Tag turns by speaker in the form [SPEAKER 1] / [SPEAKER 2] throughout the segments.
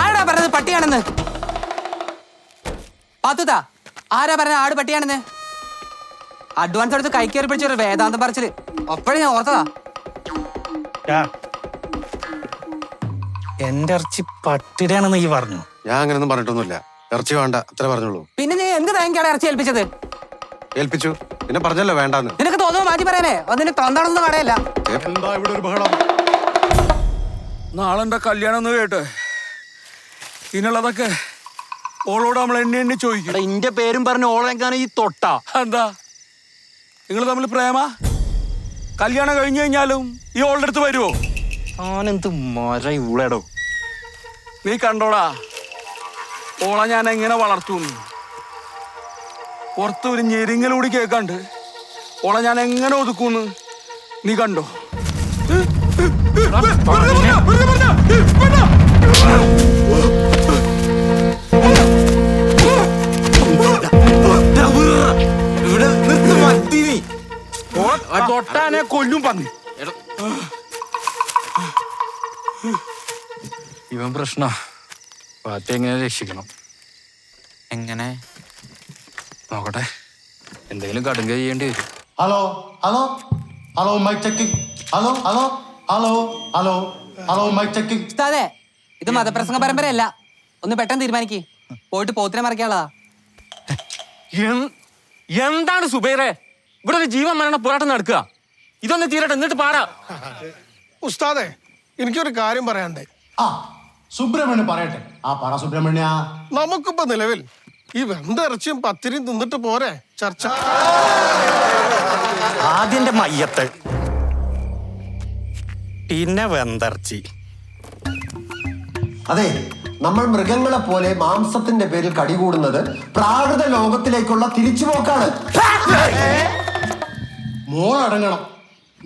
[SPEAKER 1] ആരാ പറഞ്ഞത് പട്ടിയാണെന്ന്? പാത്തുതാ ആരാ പറഞ്ഞ ആട് പട്ടിയാണെന്ന്? അഡ്വാൻസ് എടുത്ത് കൈ കയറി പിടിച്ചൊരു വേദാന്തം പറിച്ചിൽ. അപ്പോഴേ ഞാൻ ഓർത്തതാ.
[SPEAKER 2] എന്റെ ഇറച്ചി പട്ടിടയാണെന്ന് ഈ പറഞ്ഞു.
[SPEAKER 3] ഞാൻ അങ്ങനെയൊന്നും പറഞ്ഞിട്ടൊന്നുമില്ല. ഇറച്ചി വേണ്ട അത്ര പറഞ്ഞോളൂ
[SPEAKER 1] പിന്നെ നീ എന്ത് തേങ്ങയാണ് ഇറച്ചി ഏൽപ്പിച്ചത്?
[SPEAKER 3] ഏൽപ്പിച്ചു. പിന്നെ പറഞ്ഞല്ലോ വേണ്ടെന്ന്.
[SPEAKER 1] നിനക്ക് തോന്നുന്നു മാറ്റി പറയാനേ. അതിന് തൊണ്ടാണെന്ന് പറയല്ല
[SPEAKER 3] എന്താ ഇവിടെ ഒരു ബഹളം?
[SPEAKER 4] നാളെ കല്യാണം ഒന്ന് കേട്ടെ? ഇതിനുള്ളതൊക്കെ ഓളോട് നമ്മൾ എണ്ണി എണ്ണി ചോദിക്കും.
[SPEAKER 2] ഇന്റെ പേരും പറഞ്ഞ ഓളെങ്കാണ് ഈ തൊട്ട?
[SPEAKER 4] എന്താ? നിങ്ങൾ തമ്മിൽ പ്രേമ? കല്യാണം കഴിഞ്ഞു കഴിഞ്ഞാലും ഈ ഓളുടെ അടുത്ത് വരുമോ
[SPEAKER 2] താനെന്ത് മര ഇവിടെടോ
[SPEAKER 4] നീ കണ്ടോടാ ഓളെ ഞാൻ എങ്ങനെ വളർത്തുന്നു? പുറത്ത് ഒരു ഞെരിങ്ങലൂടി കേൾക്കാണ്ട് ഓളെ ഞാൻ എങ്ങനെ ഒതുക്കുന്നു? നീ കണ്ടോ?
[SPEAKER 2] തൊട്ടാനെ കൊല്ലും പന്നി. ഇവൻ പ്രശ്ന. പാത്തി എങ്ങനെ രക്ഷിക്കണം?
[SPEAKER 1] എങ്ങനെ?
[SPEAKER 2] നോക്കട്ടെ. എന്തെങ്കിലും കടുങ്ക ചെയ്യേണ്ടി വരും.
[SPEAKER 5] Hello hello. Hello mike checking hello hello. Hello hello. Hello mike checking
[SPEAKER 1] ഉസ്താദേ ഇത് മതപ്രസംഗ പരമ്പരയല്ല. ഒന്ന് പെട്ടെന്ന് തീരുമാനിക്കേ. പോയിട്ട് പോത്തിനെ മറക്കാനുള്ളതാ.
[SPEAKER 2] എന്താണ് സുബൈറെ? ഇവിടെ ഒരു ജീവൻ മരണ പോരാട്ടം നടക്കുക. ഇതൊന്ന് തീരട്ടെ എന്നിട്ട് പാടാ.
[SPEAKER 6] ഉസ്താദേ എനിക്കൊരു കാര്യം പറയാണ്ട്
[SPEAKER 5] ആ സുബ്രഹ്മണ്യം പറയട്ടെ. ആ പറ സുബ്രഹ്മണ്യ.
[SPEAKER 6] നമുക്കിപ്പോ നിലവിൽ ഈ വെന്തിറച്ചിയും പത്തിരിയും തിന്നിട്ട് പോരെ ചർച്ച.
[SPEAKER 2] ആദ്യന്റെ മയ്യത്ത്. പിന്നെ വെന്തർച്ചി.
[SPEAKER 7] അതെ നമ്മൾ മൃഗങ്ങളെ പോലെ മാംസത്തിന്റെ പേരിൽ കടികൂടുന്നത് പ്രാകൃത ലോകത്തിലേക്കുള്ള തിരിച്ചുപോക്കാണ്.
[SPEAKER 5] മോളടങ്ങണം.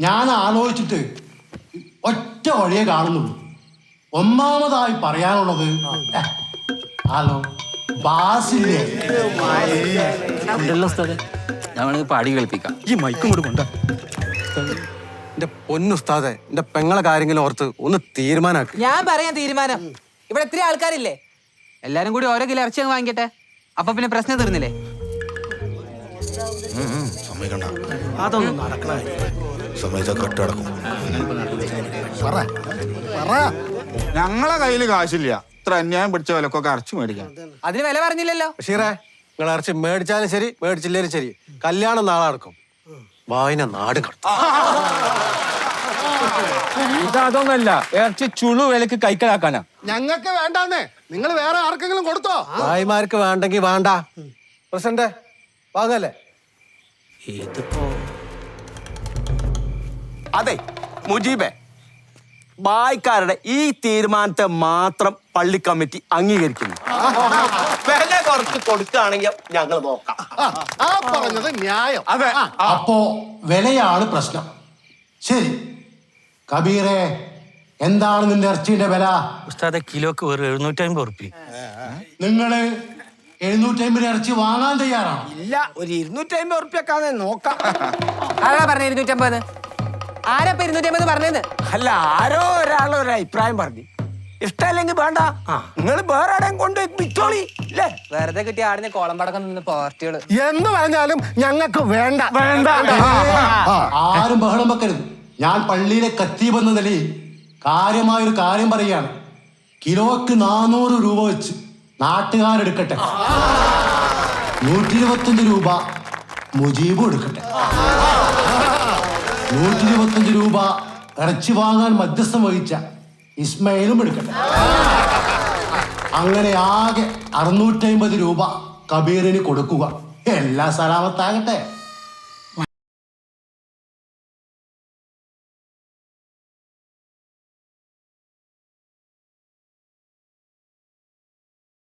[SPEAKER 5] ഞാൻ ആലോചിച്ചിട്ട് ഒറ്റ വഴിയെ കാണുന്നുള്ളൂ. ഒന്നാമതായി പറയാനുള്ളത് ഹലോ
[SPEAKER 2] പാടി കളിപ്പിക്കാം ഈ മൈക്കും കൂടെ കൊണ്ട
[SPEAKER 3] എന്റെ പൊന്നുസ്താദെ എന്റെ പെങ്ങളെ കാര്യങ്ങളും ഓർത്ത് ഒന്ന് തീരുമാനാക്ക്.
[SPEAKER 1] ഞാൻ പറയാൻ തീരുമാനം. ഇവിടെ ഇത്തിരി ആൾക്കാരില്ലേ? എല്ലാരും കൂടി ഓരോ കിലോ ഇറച്ചി അങ്ങ് വാങ്ങിക്കട്ടെ. അപ്പൊ പിന്നെ പ്രശ്നം തീർന്നില്ലേ?
[SPEAKER 8] അതൊന്നും നടക്കണ സമ്മതിച്ച കട്ട് നടക്കും.
[SPEAKER 9] ഞങ്ങളെ കയ്യിൽ കാശില്ല. ഇത്ര അന്യായം പിടിച്ച വിലക്കൊക്കെ അരച്ചു മേടിക്കാം.
[SPEAKER 1] അതിന് വില പറഞ്ഞില്ലല്ലോ.
[SPEAKER 3] ഷീറേ. നിങ്ങൾ ഇറച്ചി മേടിച്ചാലും ശരി മേടിച്ചില്ലേലും ശരി. കല്യാണം നാളെ നടക്കും. വായന നാട്
[SPEAKER 2] ഇതൊന്നല്ല ഇറച്ചി ചുളു വിലക്ക് കൈക്കലാക്കാനാ.
[SPEAKER 6] ഞങ്ങൾക്ക് വേണ്ടാന്നേ. നിങ്ങൾ വേറെ ആർക്കെങ്കിലും കൊടുത്തോ?
[SPEAKER 3] ഭായിമാർക്ക് വേണ്ടെങ്കിൽ വേണ്ട. പ്രസന്റ് വാങ്ങല്ലേ?
[SPEAKER 10] അതെ മുജീബെ. ബായ്ക്കാരുടെ ഈ തീരുമാനത്തെ മാത്രം പള്ളി കമ്മിറ്റി അംഗീകരിക്കുന്നു. വില കുറച്ച് കൊടുക്കുകയാണെങ്കിൽ ഞങ്ങൾ നോക്കാം.
[SPEAKER 6] ആ പറഞ്ഞത് ന്യായം.
[SPEAKER 4] അതെ.
[SPEAKER 5] അപ്പോ വിലയാണ് പ്രശ്നം. ശരി. കബീറെ എന്താണ് നിന്റെ ഇറച്ചിയുടെ വില?
[SPEAKER 2] ഉസ്താദെ കിലോക്ക് വെറും എഴുന്നൂറ്റമ്പത്
[SPEAKER 5] റുപ്യ നിങ്ങൾ ഇറച്ചി വാങ്ങാൻ തയ്യാറാണ്?
[SPEAKER 10] ഇല്ല ഒരു ഇരുന്നൂറ്റി അമ്പത് ഉറുപ്പ്യൊക്കെ നോക്കാം.
[SPEAKER 1] ആരാ പറഞ്ഞ ഇരുന്നൂറ്റമ്പത്? ആരാ ഇപ്പൊ ഇരുന്നൂറ്റമ്പത് പറഞ്ഞത്?
[SPEAKER 10] അല്ല ആരോ ഒരാൾ ഒരു അഭിപ്രായം പറഞ്ഞു. ഇഷ്ടമല്ലെങ്കിൽ വേണ്ട. നിങ്ങൾ വേറെ എവിടെയും കൊണ്ട് പിറ്റോളി അല്ലേ
[SPEAKER 1] വെറുതെ കിട്ടിയ ആടിന് കോളം പടക്കം നിന്ന് പാർട്ടികൾ.
[SPEAKER 6] എന്ന് പറഞ്ഞാലും ഞങ്ങൾക്ക് വേണ്ട. വേണ്ട.
[SPEAKER 5] ആരും ബഹളം വെക്കരുത്. ഞാൻ പള്ളിയിലെ കത്തി എന്ന നിലയിൽ കാര്യമായൊരു കാര്യം പറയുകയാണ്. കിലോക്ക് നാനൂറ് രൂപ വെച്ച് നാട്ടുകാരെടുക്കട്ടെ നൂറ്റി ഇരുപത്തഞ്ച് രൂപ മുജീബ് എടുക്കട്ടെ. നൂറ്റി ഇരുപത്തഞ്ച് രൂപ ഇറച്ചി വാങ്ങാൻ മധ്യസ്ഥം വഹിച്ച ഇസ്മയിലും എടുക്കട്ടെ. അങ്ങനെ ആകെ അറുന്നൂറ്റമ്പത് രൂപ കബീറിന് കൊടുക്കുക. എല്ലാ സലാമത്താകട്ടെ.